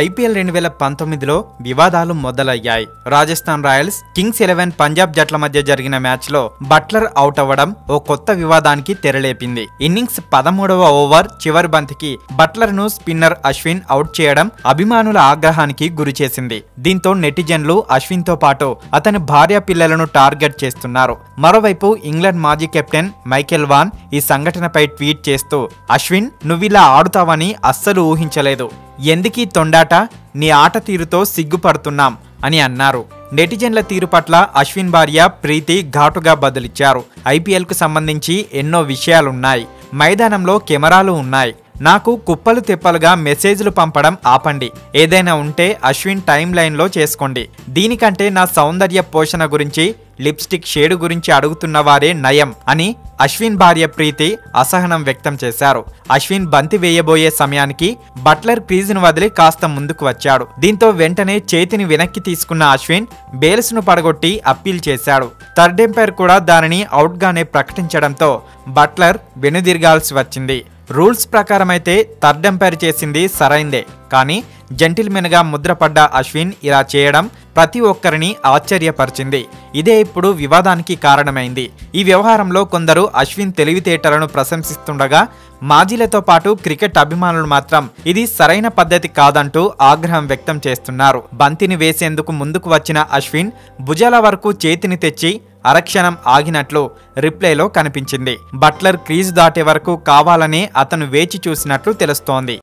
IPL రెండు వేల పంతొమ్మిదిలో వివాదాలు మొదలయ్యాయి. Rajasthan Royals Kings Eleven Punjab జట్ల మధ్య జరిగిన మ్యాచ్లో బట్లర్ అవుట్ అవ్వడం ఓ కొత్త వివాదానికి తెరలేపింది. ఇన్నింగ్స్ పదమూడవ ఓవర్ చివరి బంతికి బట్లర్ను స్పిన్నర్ అశ్విన్ అవుట్ చేయడం అభిమానుల ఆగ్రహానికి గురిచేసింది. దీంతో నెటిజన్లు అశ్విన్తో పాటు అతని భార్య పిల్లలను టార్గెట్ చేస్తున్నారు. మరోవైపు ఇంగ్లాండ్ మాజీ కెప్టెన్ మైకెల్ వాన్ ఈ సంఘటనపై ట్వీట్ చేస్తూ అశ్విన్ నువ్విలా ఆడుతావని అస్సలు ఊహించలేదు. ఎందుకీ తొండాట? నీ ఆట తీరుతో సిగ్గుపడుతున్నాం అని అన్నారు. నెటిజన్ల తీరు పట్ల అశ్విన్ భార్య ప్రీతి ఘాటుగా బదులిచ్చారు. ఐపీఎల్కు సంబంధించి ఎన్నో విషయాలున్నాయి. మైదానంలో కెమెరాలు ఉన్నాయి. నాకు కుప్పలు తిప్పలుగా మెసేజ్లు పంపడం ఆపండి. ఏదైనా ఉంటే అశ్విన్ టైం లైన్లో చేసుకోండి. దీనికంటే నా సౌందర్య పోషణ గురించి లిప్స్టిక్ షేడు గురించి అడుగుతున్న వారే నయం అని అశ్విన్ భార్య ప్రీతి అసహనం వ్యక్తం చేశారు. అశ్విన్ బంతి వేయబోయే సమయానికి బట్లర్ క్రీజును వదిలి కాస్త ముందుకు వచ్చాడు. దీంతో వెంటనే చేతిని వెనక్కి తీసుకున్న అశ్విన్ బేల్స్ను పడగొట్టి అప్పీల్ చేశాడు. థర్డ్ ఎంపైర్ కూడా దానిని అవుట్గానే ప్రకటించడంతో బట్లర్ వెనుదిరగాల్సి వచ్చింది. రూల్స్ ప్రకారమైతే థర్డ్ ఎంపైర్ చేసింది సరైందే. కానీ జెంటిల్మెన్గా ముద్రపడ్డ అశ్విన్ ఇలా చేయడం ప్రతి ఒక్కరిని ఆశ్చర్యపరిచింది. ఇదే ఇప్పుడు వివాదానికి కారణమైంది. ఈ వ్యవహారంలో కొందరు అశ్విన్ తెలివితేటలను ప్రశంసిస్తుండగా మాజీలతో పాటు క్రికెట్ అభిమానులు మాత్రం ఇది సరైన పద్ధతి కాదంటూ ఆగ్రహం వ్యక్తం చేస్తున్నారు. బంతిని వేసేందుకు ముందుకు వచ్చిన అశ్విన్ భుజాల వరకు చేతిని తెచ్చి అరక్షణం ఆగినట్లు రిప్లేలో కనిపించింది. బట్లర్ క్రీజ్ దాటే వరకు కావాలనే అతను వేచి చూసినట్లు తెలుస్తోంది.